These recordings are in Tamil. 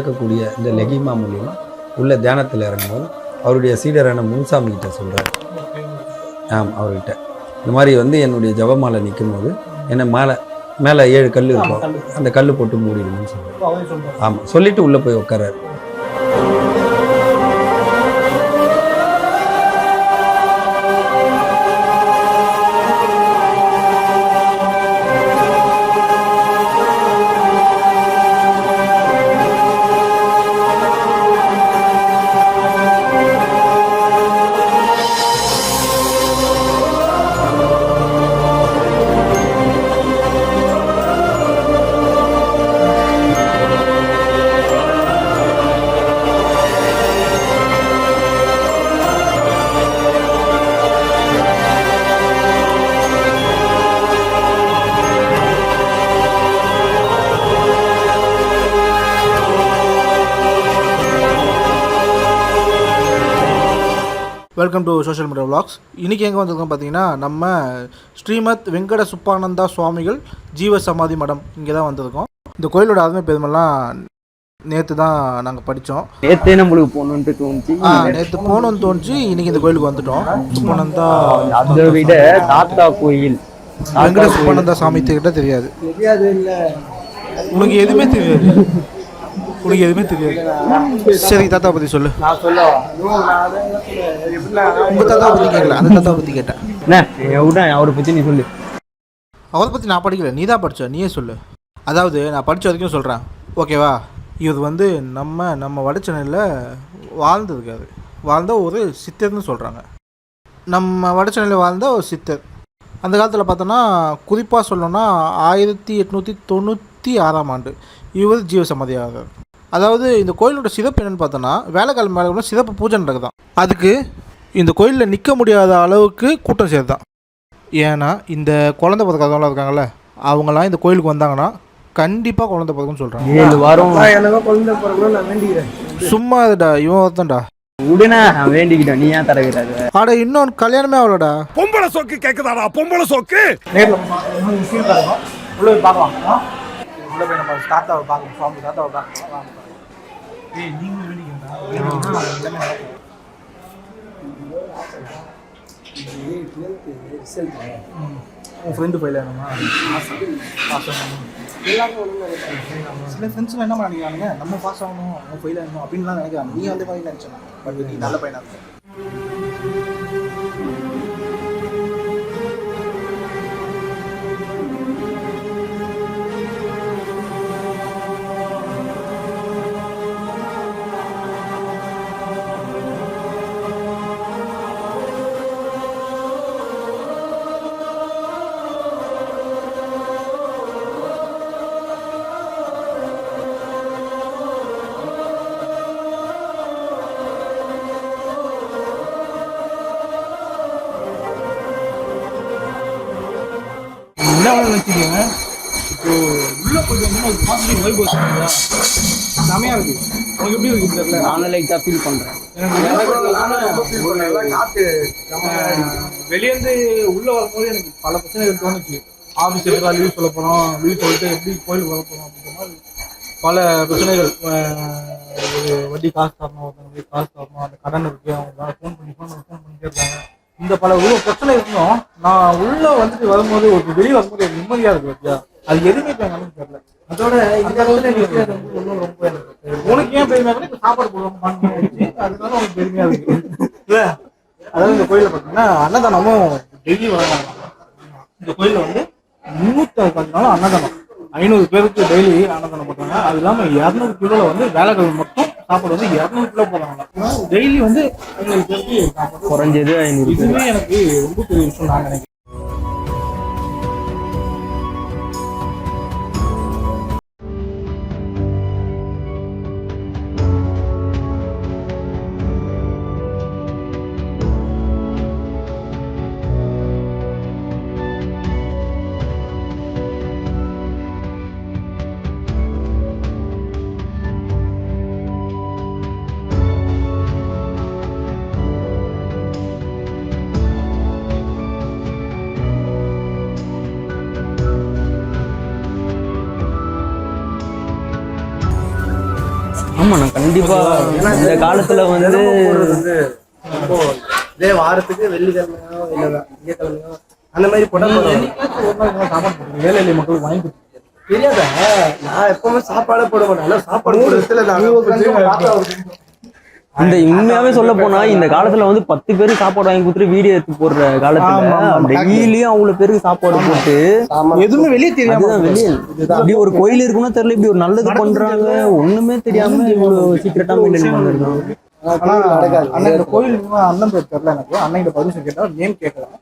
மிதக்கக்கூடிய இந்த லெகிமா மூலியமா உள்ள தியானத்தில் இறங்கும்போது அவருடைய சீடரான முன்சாமி கிட்ட சொல்கிறார் ஆம் அவர்கிட்ட. இந்த மாதிரி வந்து என்னுடைய ஜபமாலை நிற்கும் போது என்னை மேலே மேலே ஏழு கல் இருக்கும். அந்த கல் போட்டு அவரே சொல்றாரு. ஆமாம் சொல்லிட்டு உள்ளே போய் உட்காராரு welcome to social media vlogs. இன்றைக்கி எங்கே வந்திருக்கோம் பார்த்தீங்கன்னா நம்ம ஸ்ரீமத் வெங்கட சுப்பானந்தா சுவாமிகள் ஜீவ சமாதி மடம் இங்கே தான் வந்திருக்கோம். இந்த கோயிலோட அருமை பெருமெல்லாம் நேற்று தான் நாங்கள் படித்தோம். நேத்தே நம்மளுக்கு போகணுன்ட்டு தோணுச்சு. நேற்று போகணும்னு தோணுச்சு. இன்றைக்கி இந்த கோயிலுக்கு வந்துட்டோம். சுப்பானந்தா அதை விட தாத்தா கோயில். வெங்கட சுப்பானந்தா சாமி கிட்ட தெரியாது. தெரியாது இல்ல. உனக்கு எதுவுமே தெரியாது. உனக்கு எதுவுமே தெரியாது. சரி தாத்தா பற்றி சொல்லு. நான் சொல்ல எப்படின்னா உங்கள் தாத்தா பற்றி கேட்கல அந்த தாத்தா பற்றி கேட்டேன். என்ன? அவரை பத்தி நீ சொல்லு. அவரை பற்றி நான் படிக்கல நீ தான் படிச்ச நீயே சொல்லு. அதாவது நான் படித்த வரைக்கும் சொல்கிறேன் ஓகேவா இவர் வந்து நம்ம நம்ம வடச்சென்னையில் வாழ்ந்திருக்காரு வாழ்ந்த ஒரு சித்தர்னு சொல்கிறாங்க நம்ம வடச்சென்னையில் வாழ்ந்த ஒரு சித்தர். அந்த காலத்தில் பார்த்தோன்னா குறிப்பாக சொல்லணும்னா ஆயிரத்தி எட்நூற்றி தொண்ணூற்றி ஆறாம் ஆண்டு இவர் ஜீவசமாதி ஆகிறார் அதாவது இந்த கோயிலோட சிறப்பு என்னென்னு பார்த்தோன்னா வேலைக்காலம் மேலே கூட சிறப்பு பூஜை நடக்குதான் அதுக்கு இந்த கோயிலில் நிற்க முடியாத அளவுக்கு கூட்டம் சேருதான் ஏன்னா இந்த குழந்தை பிறக்காதவங்களாம் இருக்காங்கல்ல அவங்களாம் இந்த கோயிலுக்கு வந்தாங்கன்னா கண்டிப்பாக குழந்தை பிறக்கும்னு சொல்கிறாங்க ஏழு வாரம். எனக்கு குழந்தை பிறகு நான் வேண்டிக்கிறேன். சும்மா இதுடா இவன் ஒருத்தன்டா. உடனே நான் வேண்டிக்கிட்டேன் நீ ஏன் தரவிடாது ஆட இன்னொன்று கல்யாணமே அவளோடா பொம்பளை சோக்கு கேக்குதாடா பொம்பளை சோக்கு? நேரில் ஃபீல் கிடைக்கும் உள்ளே போய் பார்க்கலாம். உள்ளே போய் நம்ம தாத்தாவை பார்க்கணும் சுவாமி தாத்தாவை பார்க்கலாம். ஏய் நீங்கள் வேண்டிக்கிறா உன் ஃப்ரெண்டு போயில சில ஃப்ரெண்ட்ஸ்லாம் என்ன நம்ம பாஸ் ஆகணும் நம்ம ஃபெயில் ஆகணும் அப்படின்லாம் நினைக்கிறாங்க. நீ வந்து மாதிரி நினச்சேன் பட் நீ நல்ல பையனா இருக்க. வேணும் வச்சுக்கோங்க. இப்போ உள்ள போயிட்டு வந்து ஒரு பாசிட்டிவ் வைப் வச்சுருக்கா செமையா இருக்கு. உனக்கு எப்படி இருக்கு தெரியல நானும் லைட்டா ஃபீல் பண்றேன். வெளியேந்து உள்ள வரும்போது எனக்கு பல பிரச்சனைகள் தோணுச்சு. ஆஃபீஸ் எடுத்தா லீவ் சொல்ல போகிறோம் லீவ் சொல்லிட்டு எப்படி கோயிலுக்கு வர போகிறோம் அப்படின்ற மாதிரி பல பிரச்சனைகள். வட்டி காசு தரணும் ஒருத்தவங்க காசு தரணும் அந்த கடன் இருக்கு அவங்க ஃபோன் பண்ணி ஃபோன் பண்ணி ஃபோன் பண்ணிட்டே இருக்காங்க. இந்த பல இவ்வளோ பிரச்சனை இருந்தோம் நான் உள்ள வந்துட்டு வரும்போது ஒரு வெளியே வரும்போது ஒரு நிம்மதியா இருக்கு பத்தியா? அது எதுவுமே இப்போ தெரியல. அதோட இந்த அளவுக்கு ரொம்ப எனக்கு உனக்கு ஏன் பெருமையா இருக்கு சாப்பாடு போடுவாங்க அதனால உனக்கு பெருமையா இருக்கு. இல்ல அதாவது இந்த கோயில பாத்தீங்கன்னா அன்னதானமும் டெய்லி வராங்க இந்த கோயில்ல வந்து முன்னூத்தி அறுபத்தஞ்சு நாள் அன்னதானம். ஐநூறு பேருக்கு டெய்லி அன்னதானம் போட்டாங்க அது இல்லாம இரநூறு கிலோல வந்து வேலைகள் மட்டும் சாப்பாடு வந்து இரநூறு கிலோ போடுறாங்க டெய்லி வந்து பேருக்கு சாப்பாடு குறைஞ்சது ஐநூறு இதுவே எனக்கு ரொம்ப பெரிய விஷயம் நான் நினைக்கிறேன். ஆமா நான் கண்டிப்பா இந்த காலத்துல வந்து இதே வாரத்துக்கு வெள்ளிக்கிழமையோ இல்லை திங்கக்கிழமையோ அந்த மாதிரி பரவாயில்ல. சாப்பாடு ஏழை எளிய மக்களுக்கு வாங்கி தெரியாதா? நான் எப்பவுமே சாப்பாடே போட மாட்டேன். சாப்பாடு போடுறதுல நான் இந்த உண்மையாவே சொல்ல போனா இந்த காலத்துல வந்து பத்து பேருக்கு சாப்பாடு வாங்கி கொடுத்துட்டு வீடியோ எடுத்து போடுற காலத்துல. டெய்லியும் அவ்வளவு பேருக்கு சாப்பாடு போட்டு எதுவுமே வெளியே தெரியாம அதுதான் வெளியே. இப்படி ஒரு கோயில் இருக்குன்னா தெரியல இப்படி ஒரு நல்லது பண்றாங்க. ஒண்ணுமே தெரியாம இவ்வளவு சீக்கிரட்டா மெயின்டைன் பண்ணிருக்காங்க ஆனா கோயில் அண்ணன் பேர் தெரியல எனக்கு அண்ணன் கேட்டா நேம் கேட்கலாம்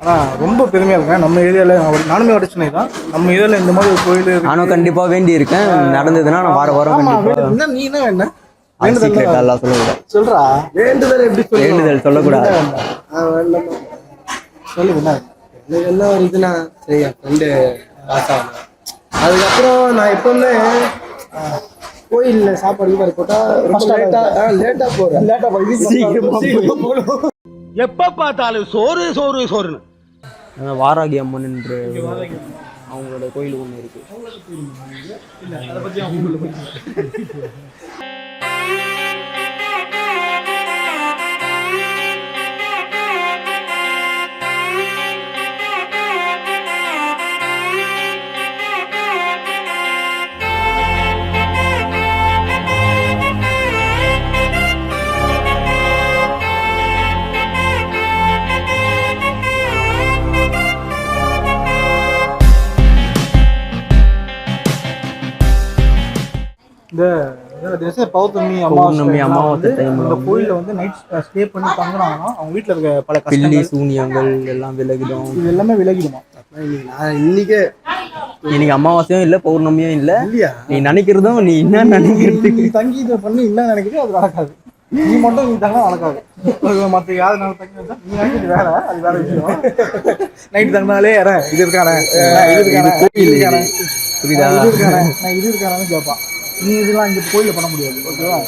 ஆனா ரொம்ப பெருமையா இருக்கேன் நம்ம ஏரியால நானுமே தான் நம்ம ஏரியால இந்த மாதிரி ஒரு கோயில் இருக்கு. நானும் கண்டிப்பா வேண்டி இருக்கேன் நடந்ததுன்னா நான் வார வாரம் நீ என்ன? எல்லாம் சொல்லக்கூடாது. சொல்றா? வேண்டுதல் எப்படி சொல்லுவோம் வேண்டுதல் சொல்லக்கூடாது. சொல்லு எனக்கு என்ன ஒரு இதுனா சரி என் ஃப்ரெண்டு பாஸ் ஆகணும் அதுக்கப்புறம் நான் எப்பவுமே கோயில்ல சாப்பாடு மாதிரி போட்டா ரொம்ப லேட்டா போய் எப்ப பார்த்தாலும் சோறு சோறு சோறுன்னு. வாராகி அம்மன் என்று அவங்களோட கோயில் ஒண்ணு இருக்கு. இந்த பௌர்ணமி பௌர்ணமி, அமாவாசை வந்து time ல இந்த வந்து- கோயில்ல வந்து நைட் ஸ்டே பண்ணி தங்குறாங்கன்னா அவங்க வீட்ல இருக்க பல பில்லி சூனியங்கள் எல்லாம் விலகிடும். இது எல்லாமே விலகிடுமா? நான் இன்னைக்கே இன்னைக்கு அமாவாசையும் இல்ல பௌர்ணமியும் இல்ல. இல்லையா? நீ நினைக்கிறதும் நீ என்ன நினைக்கிறது தங்கி இதை பண்ணி என்ன நினைக்கிறீங்க அது நடக்காது. நீ மட்டும் நீ தங்க நடக்காது. மற்ற யாரு நான் தங்கி நீ நினைக்கிறது வேற அது வேற விஷயம். நைட் தங்கினாலே யார இது இருக்கானே இது இருக்கானே இது இருக்கானே நான் இது இருக்கானு கேட்பான். நீ இதெல்லாம் இங்கே கோயிலில் பண்ண முடியாது ஓகேவா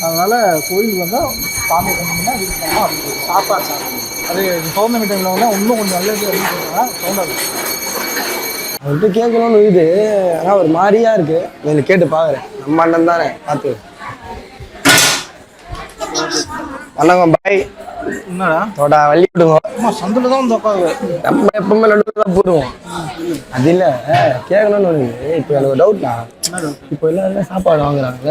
அதனால் கோயிலுக்கு வந்தால் சாமி கும்பிட்டா இது பண்ணலாம் அப்படி சாப்பாடு சாப்பிடும் அது பௌர்ணமி டைமில் வந்தால் இன்னும் கொஞ்சம் நல்லது அப்படின்னு சொல்றாங்க சவுண்டாது அவர்கிட்ட கேட்கணும்னு இது ஆனால் ஒரு மாதிரியாக இருக்குது நான் கேட்டு பார்க்குறேன் நம்ம அண்ணன் தானே பார்த்து வணக்கம் பாய் என்னடா? தோடா வள்ளி விடுங்க அம்மா சந்தில தான் வந்து நம்ம எப்பவுமே நடுவில் தான் போடுவோம். அது இல்ல கேட்கணும்னு ஒண்ணு இப்போ எனக்கு டவுட்னா இப்போ எல்லாருமே சாப்பாடு வாங்குறாங்க?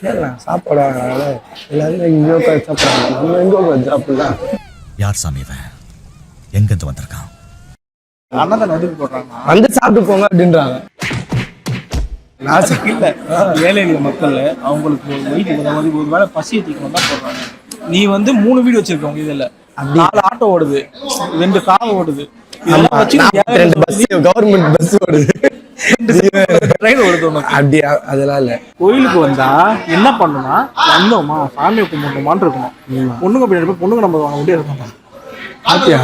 கேட்கலாம் சாப்பாடு வாங்குறாங்க. எல்லாரும் எங்கேயோ உட்காந்து சாப்பிட்றாங்க. நம்ம எங்கேயோ உட்காந்து சாப்பிடலாம்? யார் சாமி இவன்? எங்கிருந்து வந்திருக்கான்? அண்ணன் தான் நடுக்கு போடுறாங்க வந்து சாப்பிட்டு போங்க அப்படின்றாங்க. நான் இல்ல ஏழை எளிய மக்கள் அவங்களுக்கு வயிற்று ஒரு ஒரு வேளை பசி தீக்கணும் தான் போடுறாங்க நீ வந்து மூணு வீடு வச்சிருக்க உங்க இதுல. நாலு ஆட்டோ ஓடுது ரெண்டு கார் ஓடுது. பஸ் கவர்மெண்ட் பஸ் ஓடுது. ட்ரெயின் ஓடுது உனக்கு. அப்படி அதெல்லாம் இல்ல. கோயிலுக்கு வந்தா என்ன பண்ணணும்னா வந்தோமா சாமியை கும்பிடணுமான்னு இருக்கணும். பொண்ணுங்க பின்னாடி பொண்ணுங்க நம்ம வாங்க முடியாது பாத்தியா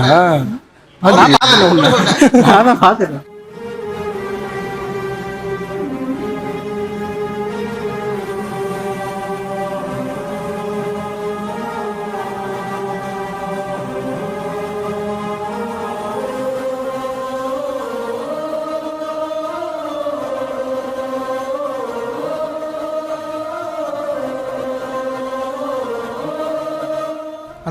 நான் பார்த்தேன் உன்னை. நான் தான்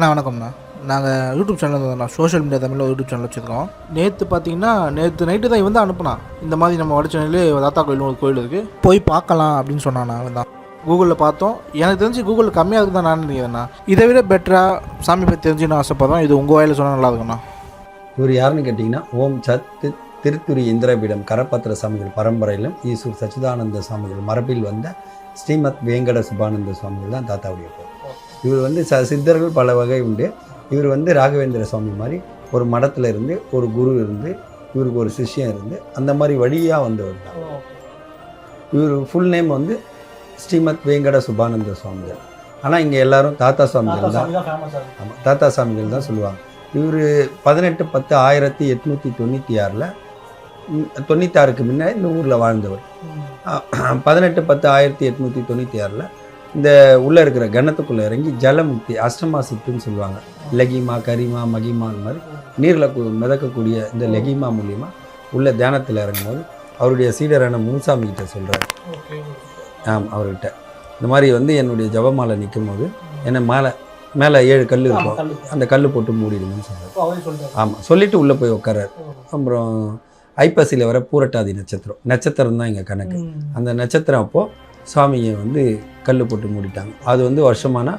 அண்ணா வணக்கம்ண்ணா. நாங்கள் யூடியூப் சேனல் தான் சோஷியல் மீடியா தமிழில் யூடியூப் சேனல் வச்சுருக்கோம். நேற்று பார்த்தீங்கன்னா நேற்று நைட்டு தான் இவன் தான் அனுப்புனான். இந்த மாதிரி நம்ம வடச்சென்னையிலே தாத்தா கோயில் ஒரு கோயில் இருக்குது போய் பார்க்கலாம் அப்படின்னு சொன்னான் அவன் தான். கூகுளில் பார்த்தோம். எனக்கு தெரிஞ்சு கூகுளில் கம்மியாக இருக்குது தான் நான் நினைக்கிறேண்ணா இதை விட பெட்டராக சாமி பற்றி தெரிஞ்சுன்னு ஆசைப்படுறோம். இது உங்கள் வாயில் சொன்னால் நல்லா இருக்குண்ணா இவர் யாருன்னு கேட்டிங்கன்னா ஓம் சத் தி- திருத்துரி இந்திரபீடம் கரப்பத்திர சாமிகள் பரம்பரையிலும் ஈஸ்வர் சச்சிதானந்த சுவாமிகள் மரபில் வந்த ஸ்ரீமத் வேங்கட சுபானந்த சுவாமிகள் தான் தாத்தாவுடைய பேர் இவர் வந்து ச சித்தர்கள் பல வகை உண்டு. இவர் வந்து ராகவேந்திர சுவாமி மாதிரி ஒரு மடத்தில் இருந்து ஒரு குரு இருந்து இவருக்கு ஒரு சிஷ்யம் இருந்து அந்த மாதிரி வழியாக வந்தவர் தான். இவர் ஃபுல் நேம் வந்து ஸ்ரீமத் வேங்கட சுபானந்த சுவாமிகள். ஆனால் இங்கே எல்லாரும் தாத்தா சுவாமிகள் தான். ஆமாம் தாத்தா சாமிகள் தான் சொல்லுவாங்க. இவர் பதினெட்டு பத்து ஆயிரத்தி எட்நூற்றி தொண்ணூற்றி ஆறில் தொண்ணூத்தாறுக்கு முன்னே இந்த ஊரில் வாழ்ந்தவர். பதினெட்டு பத்து ஆயிரத்தி எட்நூற்றி தொண்ணூற்றி ஆறில் இந்த உள்ளே இருக்கிற கணத்துக்குள்ளே இறங்கி ஜலமுக்தி அஷ்டமா சித்துன்னு சொல்லுவாங்க. லெகிமா கரிமா மகிமா அந்த மாதிரி நீரில் மிதக்கக்கூடிய இந்த லெகிமா மூலியமா உள்ள தியானத்தில் இறங்கும்போது அவருடைய சீடரான முன்சாமி கிட்ட சொல்கிறார் ஆம் அவர்கிட்ட. இந்த மாதிரி வந்து என்னுடைய ஜபமாலை நிற்கும் போது என்னை மேலே மேலே ஏழு கல் இருக்கும். அந்த கல் போட்டு மூடிடுங்கன்னு சொல்கிறார் ஆமாம் சொல்லிட்டு உள்ளே போய் உட்காரார் அப்புறம் ஐப்பசியில் வர பூரட்டாதி நட்சத்திரம். நட்சத்திரம் தான் இங்கே கணக்கு. அந்த நட்சத்திரம் அப்போது சுவாமியை வந்து கல் போட்டு மூடிட்டாங்க. அது வந்து வருஷமான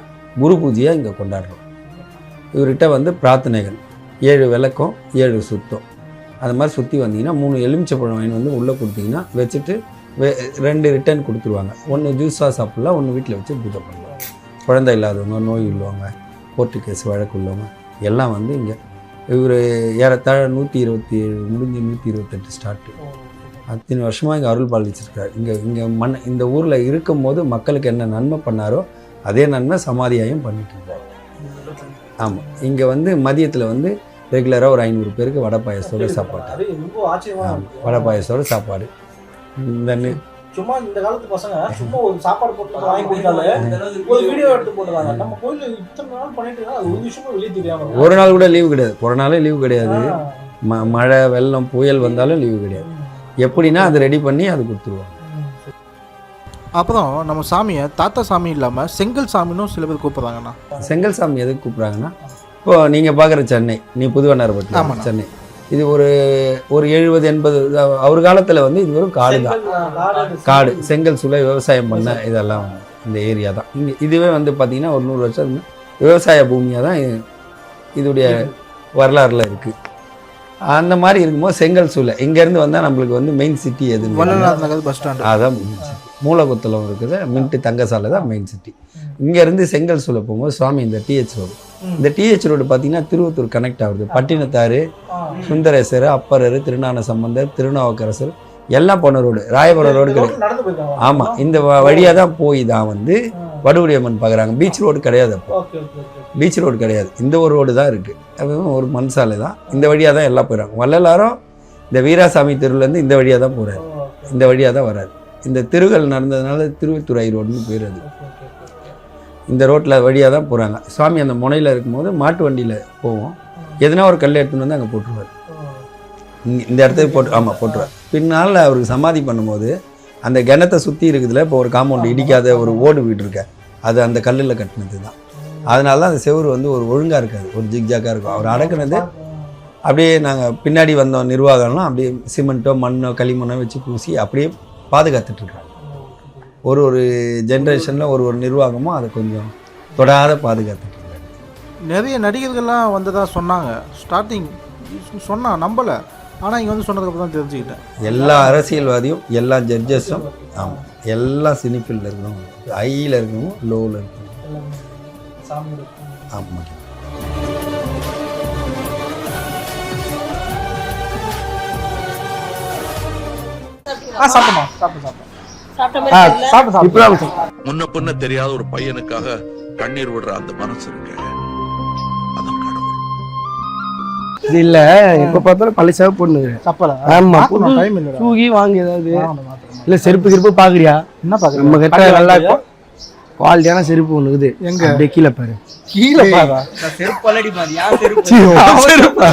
குரு பூஜையாக இங்கே கொண்டாடுறோம். இவர்கிட்ட வந்து பிரார்த்தனைகள். ஏழு விளக்கம் ஏழு சுத்தம். அது மாதிரி சுற்றி வந்தீங்கன்னா மூணு எலுமிச்சப்பழம் வாங்கி வந்து உள்ளே கொடுத்தீங்கன்னா வச்சுட்டு வே ரெண்டு ரிட்டர்ன் கொடுத்துருவாங்க. ஒன்று ஜூஸாக சாப்பிட்லாம் ஒன்று வீட்டில் வச்சு பூஜை பண்ணுவாங்க. குழந்தை இல்லாதவங்க நோய் உள்ளவங்க கோர்ட்டு கேஸ் வழக்கு உள்ளவங்க எல்லாம் வந்து இங்கே. இவர் ஏறத்தாழ நூற்றி இருபத்தி ஏழு முடிஞ்சு நூற்றி இருபத்தெட்டு ஸ்டார்ட்டு அத்தனை வருஷமாக இங்கே அருள் பாலிச்சிருக்காரு இங்கே இங்கே மண் இந்த ஊரில் இருக்கும்போது மக்களுக்கு என்ன நன்மை பண்ணாரோ அதே நன்மை சமாதியாயும் பண்ணிட்டு ஆமாம் இங்கே வந்து மதியத்தில் வந்து ரெகுலராக ஒரு ஐநூறு பேருக்கு வடை பாயசத்தோட சாப்பாடு. வடை பாயசத்தோட சாப்பாடு. இந்த நி- சும்மா இந்த காலத்து பசங்க சும்மா ஒரு சாப்பாடு போட்டு வாங்கி கொடுத்தாலே ஒரு வீடியோ எடுத்து போடுறாங்க நம்ம கோயில்ல இத்தனை நாள் பண்ணிட்டு இருக்கோம், ஒரு விஷயமும் வெளியே தெரியாம இருக்கு. ஒரு நாள் கூட லீவு கிடையாது. ஒரு நாளே லீவு கிடையாது. மழை வெள்ளம் புயல் வந்தாலும் லீவு கிடையாது. எப்படின்னா அதை ரெடி பண்ணி அது கொடுத்துருவாங்க. அப்புறம் நம்ம சாமியை தாத்தா சாமி இல்லாமல் செங்கல் சாமின்னு சில பேர் கூப்பிட்றாங்கண்ணா. செங்கல் சாமி எதுக்கு கூப்பிட்றாங்கன்னா இப்போ நீங்கள் பார்க்குற சென்னை நீ புதுவண்ணார்பட்டினம். சென்னை. இது ஒரு ஒரு எழுபது எண்பது அவர் காலத்தில் வந்து இது வெறும் காடு தான். காடு செங்கல் சூளை விவசாயம் பண்ண இதெல்லாம் இந்த ஏரியா தான். இங்கே இதுவே வந்து பார்த்தீங்கன்னா ஒரு நூறு வருஷம் விவசாய பூமியாக தான் இது- இதோடைய வரலாறுல இருக்குது அந்த மாதிரி இருக்கும்போது செங்கல் சூளை. இங்கேருந்து வந்தால் நம்மளுக்கு வந்து மெயின் சிட்டி நகர் பஸ் ஸ்டாண்டு அதான் மூலகுத்தலம் இருக்குது. மின்ட்டு தங்கசாலை தான் மெயின் சிட்டி இங்கேருந்து செங்கல் சூளை போகும்போது சுவாமி இந்த டிஹெச் ரோடு இந்த டிஹெச் ரோடு பார்த்தீங்கன்னா திருவத்தூர் கனெக்ட் ஆகுது. பட்டினத்தாறு சுந்தரேசர் அப்பரர் திருஞான சம்பந்தர் திருநாவுக்கரசர் எல்லாம் போன ரோடு ராயபுரம் ரோடு கிடையாது ஆமாம் இந்த வழியாக தான் போய் தான் வந்து வடுவுடி அம்மன் பார்க்குறாங்க. பீச் ரோடு கிடையாது அப்போ. பீச் ரோடு கிடையாது. இந்த ஒரு ரோடு தான் இருக்குது அதுவும் ஒரு மண் சாலை தான். இந்த வழியாக தான் எல்லாம் போயிடுறாங்க வள்ளலாரும் இந்த வீராசாமி தெருவுலேருந்து இந்த வழியாக தான் போகிறாரு இந்த வழியாக தான் வராரு. இந்த திருகள் நடந்ததுனால திருவத்துறை ரோடுன்னு பேர் அது. இந்த ரோட்டில் வழியாக தான் போகிறாங்க சுவாமி அந்த முனையில் இருக்கும்போது மாட்டு வண்டியில் போவோம். எதுனா ஒரு கல் எடுத்துன்னு வந்து அங்கே போட்டுருவார். இங்க இந்த இடத்துக்கு போட்டு ஆமாம் போட்டுருவார். பின்னால் அவருக்கு சமாதி பண்ணும்போது அந்த கிணத்தை சுற்றி இருக்குதுல இப்போ ஒரு காம்பவுண்ட் இடிக்காத ஒரு ஓடு வீடு இருக்க. அது அந்த கல்லில் கட்டினது தான். அதனால தான் அந்த செவுரு வந்து ஒரு ஒழுங்காக இருக்காது. ஒரு ஜிக்ஜாக்காக இருக்கும். அவர் அடக்குனது அப்படியே நாங்கள் பின்னாடி வந்தோம் நிர்வாகம்லாம். அப்படியே சிமெண்ட்டோ மண்ணோ களிமண்ணோ வச்சு பூசி அப்படியே பாதுகாத்துட்ருக்காங்க ஒரு ஒரு ஜென்ரேஷனில் ஒரு ஒரு நிர்வாகமும் அதை கொஞ்சம் தொடாத பாதுகாத்துட்டு நிறைய நடிகர்கள்லாம் வந்ததாக சொன்னாங்க. ஸ்டார்டிங் சொன்னால் நம்பலை. ஆனால் இங்கே வந்து சொன்னதுக்கப்புறம் தான் தெரிஞ்சுக்கிட்டேன். எல்லா அரசியல்வாதியும் எல்லா ஜட்ஜஸும் ஆமாம் எல்லா சினிஃபீல்டில் இருக்கணும். ஹையில் இருக்கணும் லோவில் இருக்கணும். ஆமாம் ஆ சாப்பிட்டோம் சாப்பிட்டோம். முன்ன பின்ன தெரியாத ஒரு பையனுக்காக கண்ணீர் விடுற அந்த மனசு இருக்கு. இது இல்ல எப்ப பார்த்தாலும் பழசாவே பொண்ணு சப்பலை? ஆமா. தூக்கி வாங்கி ஏதாவது. இல்ல செருப்பு செருப்பு பாக்குறியா? என்ன பார்க்குறீங்க நம்ம கிட்ட நல்லா குவாலிட்டியான செருப்பு ஒண்ணு இருக்குது. எங்க? அப்படியே கீழே பாரு. கீழே பாரா. செருப்பு செருப்பு?